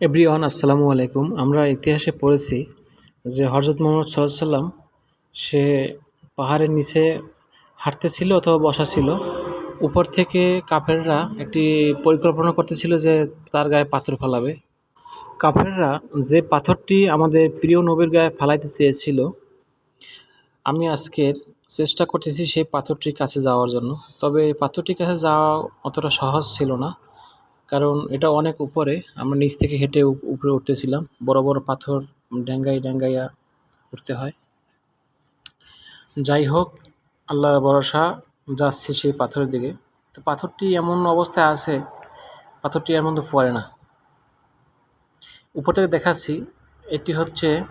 Everyone, আসসালামু আলাইকুম। আমরা ইতিহাসে পড়েছি যে হজরত মোহাম্মদ সাল্লাহ সাল্লাম সে পাহাড়ের নিচে হাঁটতেছিল অথবা বসা ছিল। উপর থেকে কাফেররা একটি পরিকল্পনা করতেছিল যে তার গায়ে পাথর ফেলাবে। কাফেররা যে পাথরটি আমাদের প্রিয় নবীর গায়ে ফেলাইতে চেয়েছিল, আমি আজকের চেষ্টা করতেছি সেই পাথরটির কাছে যাওয়ার জন্য। তবে পাথরটির কাছে যাওয়া অতটা সহজ ছিল না। কারণ এটা অনেক উপরে। আমরা নিচ থেকে হেঁটে উপ- উপরে উঠতেছিলাম। বড় বড় পাথর ড্যাঙ্গাই ড্যাঙ্গাইয়া উঠতে হয়। যাই হোক, আল্লাহর ভরসা, যাচ্ছে সেই পাথরের দিকে। তো পাথরটি এমন অবস্থায় আছে, পাথরটি এর মধ্যে পড়ে না। উপর থেকে দেখাচ্ছি, এটি হচ্ছে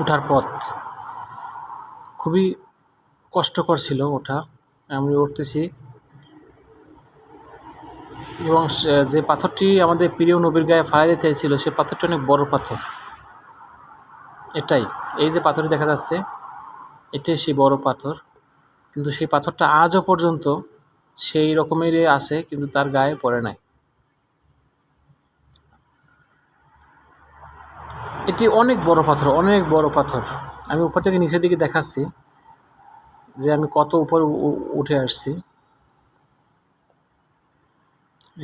ওঠার পথ। খুবই কষ্টকর ছিল ওঠা। আমি উঠতেছি এবং যে পাথরটি আমাদের প্রিয় নবীর গায়ে ফাড়াইতে চাইছিল, সে পাথরটি অনেক বড় পাথর। এটাই। এই যে পাথরটি দেখা যাচ্ছে, এটাই সেই বড় পাথর। কিন্তু সেই পাথরটা আজও পর্যন্ত সেই রকমেরই আছে, কিন্তু তার গায়ে পড়ে নাই। এটি অনেক বড় পাথর, অনেক বড় পাথর। আমি উপর থেকে নিচের দিকে দেখাচ্ছি যে আমি কত উপরে উঠে আসছি।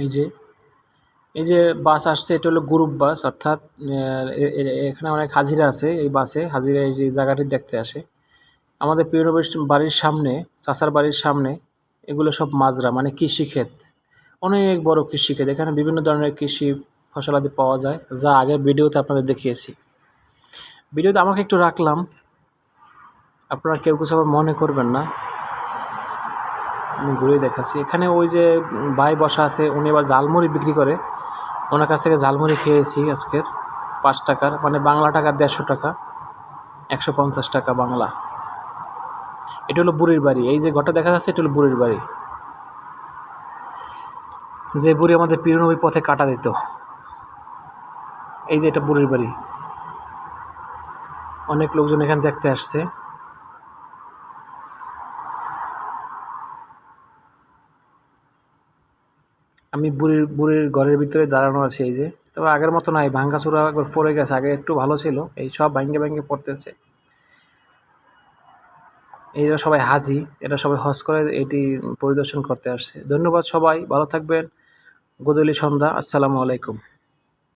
এই যে এই যে বাস আসছে, এটা হলো গ্রুপ বাস অর্থাৎ এখানে অনেক হাজিরা আছে এই বাসে হাজিরা এই জায়গাটি দেখতে আসে। আমাদের প্রিয় বাড়ির সামনে, চাচার বাড়ির সামনে, এগুলো সব মাজরা মানে কৃষিক্ষেত অনেক বড় কৃষিক্ষেত এখানে বিভিন্ন ধরনের কৃষি ফসলাদি পাওয়া যায়, যা আগে ভিডিওতে আপনাদের দেখিয়েছি। ভিডিওতে আমাকে একটু রাখলাম। আপনারা কেউ কিছু আবার মনে করবেন না। আমি ঘুরে দেখাচ্ছি। এখানে ওই যে ভাই বসা আছে, উনি এবার ঝালমুড়ি বিক্রি করে। ওনার কাছ থেকে ঝালমুড়ি খেয়েছি আজকের, পাঁচ টাকার মানে বাংলা টাকার দেড়শো টাকা, একশো পঞ্চাশ টাকা বাংলা। এটা হলো বুড়ির বাড়ি। এই যে ঘরটা দেখা যাচ্ছে, এটা হলো বুড়ির বাড়ি। যে বুড়ি আমাদের প্রিয় নবীর পথে কাটা দিত। এই যে এটা বুড়ির বাড়ি। অনেক লোকজন এখানে দেখতে আসছে। আমি বুড়ির বুড়ির ঘরের ভিতরে দাঁড়ানো আছি এই যে। তবে আগের মতো নাই, ভাঙ্গাচুরা একবার পড়ে গেছে, আগে একটু ভালো ছিল, এই সব ভাঙ্গে ভাঙ্গে পড়তেছে। এরা সবাই হাজি, এরা সবাই হজ করে এটি পরিদর্শন করতে আসছে। ধন্যবাদ সবাই, ভালো থাকবেন। গোদলি সন্ধ্যা, আসসালামু আলাইকুম।